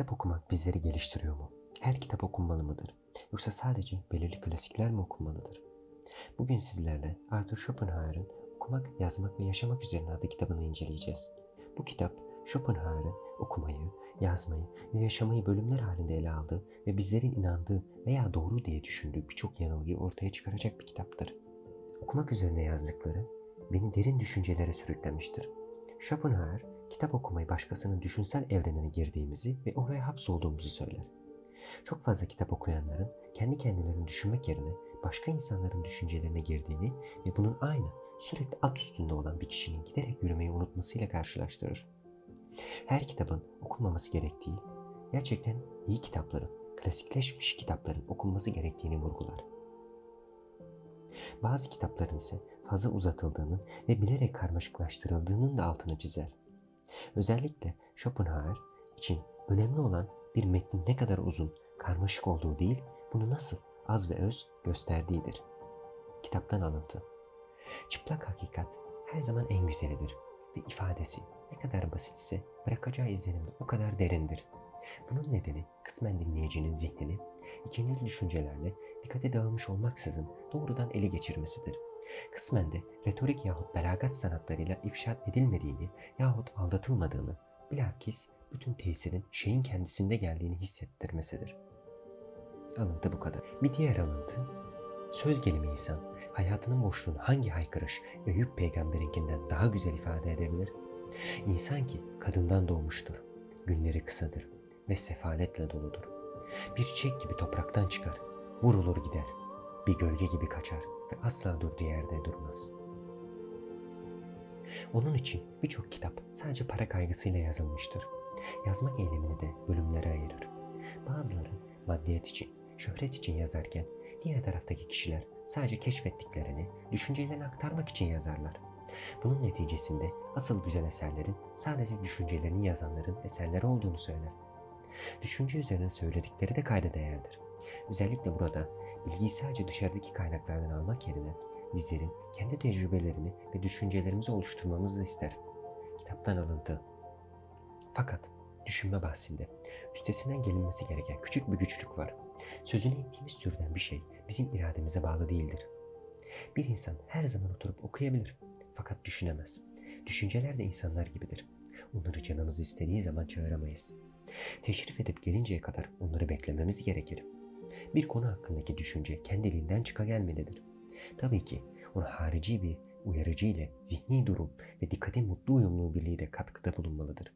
Kitap okumak bizleri geliştiriyor mu? Her kitap okunmalı mıdır? Yoksa sadece belirli klasikler mi okunmalıdır? Bugün sizlerle Arthur Schopenhauer'ın Okumak, Yazmak ve Yaşamak üzerine adlı kitabını inceleyeceğiz. Bu kitap Schopenhauer'ın okumayı, yazmayı ve yaşamayı bölümler halinde ele aldığı ve bizlerin inandığı veya doğru diye düşündüğü birçok yanılgıyı ortaya çıkaracak bir kitaptır. Okumak üzerine yazdıkları beni derin düşüncelere sürüklemiştir. Schopenhauer, kitap okumayı başkasının düşünsel evrenine girdiğimizi ve oraya hapsolduğumuzu söyler. Çok fazla kitap okuyanların kendi kendilerini düşünmek yerine başka insanların düşüncelerine girdiğini ve bunun aynı sürekli at üstünde olan bir kişinin giderek yürümeyi unutmasıyla karşılaştırır. Her kitabın okunmaması gerektiği, gerçekten iyi kitapların, klasikleşmiş kitapların okunması gerektiğini vurgular. Bazı kitapların ise fazla uzatıldığının ve bilerek karmaşıklaştırıldığının da altını çizer. Özellikle Schopenhauer için önemli olan bir metnin ne kadar uzun, karmaşık olduğu değil, bunu nasıl az ve öz gösterdiğidir. Kitaptan alıntı. Çıplak hakikat her zaman en güzelidir ve ifadesi ne kadar basit ise bırakacağı izlenim de o kadar derindir. Bunun nedeni kısmen dinleyicinin zihnini ikili düşüncelerle dikkate dağılmış olmaksızın doğrudan ele geçirmesidir. Kısmen de retorik yahut belagat sanatlarıyla ifşat edilmediğini yahut aldatılmadığını, bilakis bütün tesirin şeyin kendisinde geldiğini hissettirmesidir. Alıntı bu kadar. Bir diğer alıntı, söz gelimi insan hayatının boşluğunu hangi haykırış Eyüp peygamberinkinden daha güzel ifade edebilir? İnsan ki kadından doğmuştur, günleri kısadır ve sefaletle doludur. Bir çiçek gibi topraktan çıkar, vurulur gider, bir gölge gibi kaçar ve asla durduğu yerde durmaz. Onun için birçok kitap sadece para kaygısıyla yazılmıştır. Yazmak eylemini de bölümlere ayırır. Bazıları maddiyet için, şöhret için yazarken diğer taraftaki kişiler sadece keşfettiklerini, düşüncelerini aktarmak için yazarlar. Bunun neticesinde asıl güzel eserlerin sadece düşüncelerini yazanların eserleri olduğunu söyler. Düşünce üzerine söyledikleri de kayda değerdir. Özellikle burada bilgiyi sadece dışarıdaki kaynaklardan almak yerine bizlerin kendi tecrübelerini ve düşüncelerimizi oluşturmamızı ister. Kitaptan alıntı. Fakat düşünme bahsinde üstesinden gelinmesi gereken küçük bir güçlük var. Sözünü ettiğimiz türden bir şey bizim irademize bağlı değildir. Bir insan her zaman oturup okuyabilir fakat düşünemez. Düşünceler de insanlar gibidir. Onları canımız istediği zaman çağıramayız. Teşrif edip gelinceye kadar onları beklememiz gerekir. Bir konu hakkındaki düşünce kendiliğinden çıka gelmelidir. Tabii ki ona harici bir uyarıcı ile zihni durum ve dikkatin mutlu uyumlu birliği de katkıda bulunmalıdır.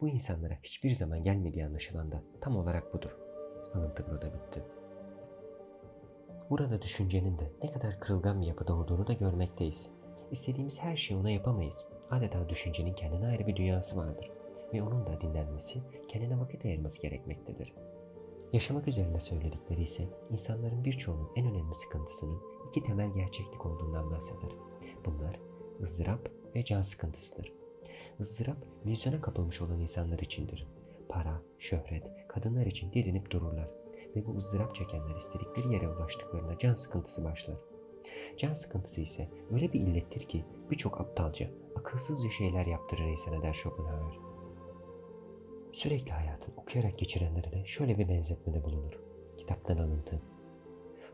Bu insanlara hiçbir zaman gelmediği anlaşılan da tam olarak budur. Alıntı burada bitti. Burada düşüncenin de ne kadar kırılgan bir yapıda olduğunu da görmekteyiz. İstediğimiz her şeyi ona yapamayız. Adeta düşüncenin kendine ayrı bir dünyası vardır ve onun da dinlenmesi, kendine vakit ayırması gerekmektedir. Yaşamak üzerine söyledikleri ise insanların birçoğunun en önemli sıkıntısının iki temel gerçeklik olduğundan bahseder. Bunlar ızdırap ve can sıkıntısıdır. Izdırap, vizyona kapılmış olan insanlar içindir. Para, şöhret, kadınlar için didinip dururlar ve bu ızdırap çekenler istedikleri yere ulaştıklarında can sıkıntısı başlar. Can sıkıntısı ise öyle bir illettir ki birçok aptalca, akılsızca şeyler yaptırır insana der Schopenhauer. Sürekli hayatını okuyarak geçirenlere de şöyle bir benzetmede bulunur. Kitaptan alıntı.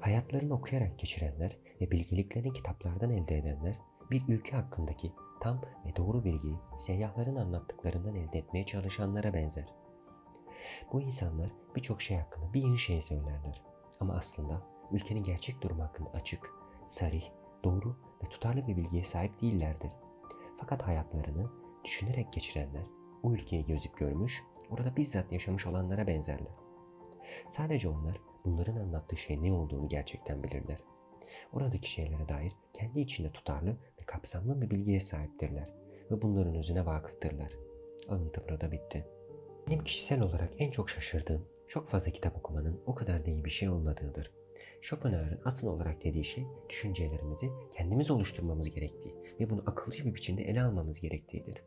Hayatlarını okuyarak geçirenler ve bilgeliklerini kitaplardan elde edenler bir ülke hakkındaki tam ve doğru bilgiyi seyyahların anlattıklarından elde etmeye çalışanlara benzer. Bu insanlar birçok şey hakkında bir şey söylerler. Ama aslında ülkenin gerçek durumu hakkında açık, sarih, doğru ve tutarlı bir bilgiye sahip değillerdir. Fakat hayatlarını düşünerek geçirenler o ülkeyi gözüp görmüş, orada bizzat yaşamış olanlara benzerler. Sadece onlar bunların anlattığı şey ne olduğunu gerçekten bilirler. Oradaki şeylere dair kendi içinde tutarlı ve kapsamlı bir bilgiye sahiptirler ve bunların özüne vakıftırlar. Alıntı burada bitti. Benim kişisel olarak en çok şaşırdığım çok fazla kitap okumanın o kadar da iyi bir şey olmadığıdır. Schopenhauer'ın asıl olarak dediği şey düşüncelerimizi kendimiz oluşturmamız gerektiği ve bunu akılcı bir biçimde ele almamız gerektiğidir.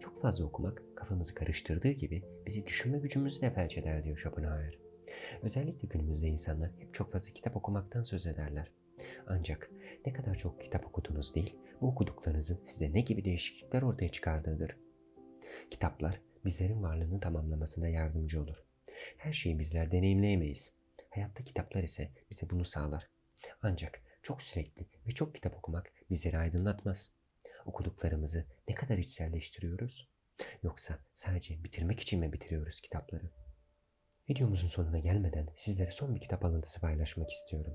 Çok fazla okumak kafamızı karıştırdığı gibi bizi düşünme gücümüzü de felç eder diyor Schopenhauer. Özellikle günümüzde insanlar hep çok fazla kitap okumaktan söz ederler. Ancak ne kadar çok kitap okuduğunuz değil, bu okuduklarınızın size ne gibi değişiklikler ortaya çıkardığıdır. Kitaplar bizlerin varlığını tamamlamasına yardımcı olur. Her şeyi bizler deneyimleyemeyiz. Hayatta kitaplar ise bize bunu sağlar. Ancak çok sürekli ve çok kitap okumak bizleri aydınlatmaz. Okuduklarımızı ne kadar içselleştiriyoruz? Yoksa sadece bitirmek için mi bitiriyoruz kitapları? Videomuzun sonuna gelmeden sizlere son bir kitap alıntısı paylaşmak istiyorum.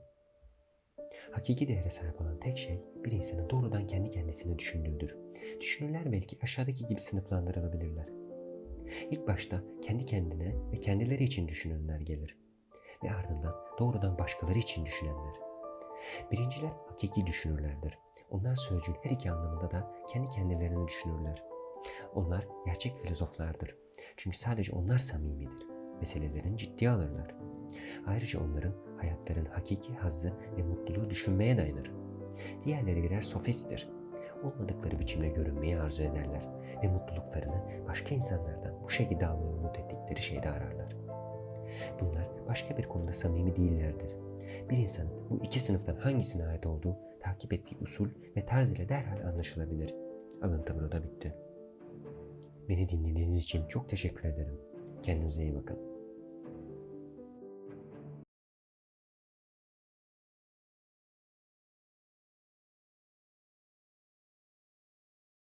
Hakiki değere sahip olan tek şey bir insanın doğrudan kendi kendisine düşündüğüdür. Düşünürler belki aşağıdaki gibi sınıflandırılabilirler. İlk başta kendi kendine ve kendileri için düşünenler gelir. Ve ardından doğrudan başkaları için düşünenler. Birinciler hakiki düşünürlerdir. Onlar sözcüğün her iki anlamında da kendi kendilerini düşünürler. Onlar gerçek filozoflardır. Çünkü sadece onlar samimidir. Meselelerini ciddiye alırlar. Ayrıca onların hayatların hakiki hazzı ve mutluluğu düşünmeye dayanır. Diğerleri birer sofisttir. Olmadıkları biçimde görünmeyi arzu ederler ve mutluluklarını başka insanlardan bu şekilde almayı umut ettikleri şeyde ararlar. Bunlar başka bir konuda samimi değillerdir. Bir insanın bu iki sınıftan hangisine ait olduğu takip ettiği usul ve tarz ile derhal anlaşılabilir. Alıntı burada bitti. Beni dinlediğiniz için çok teşekkür ederim. Kendinize iyi bakın.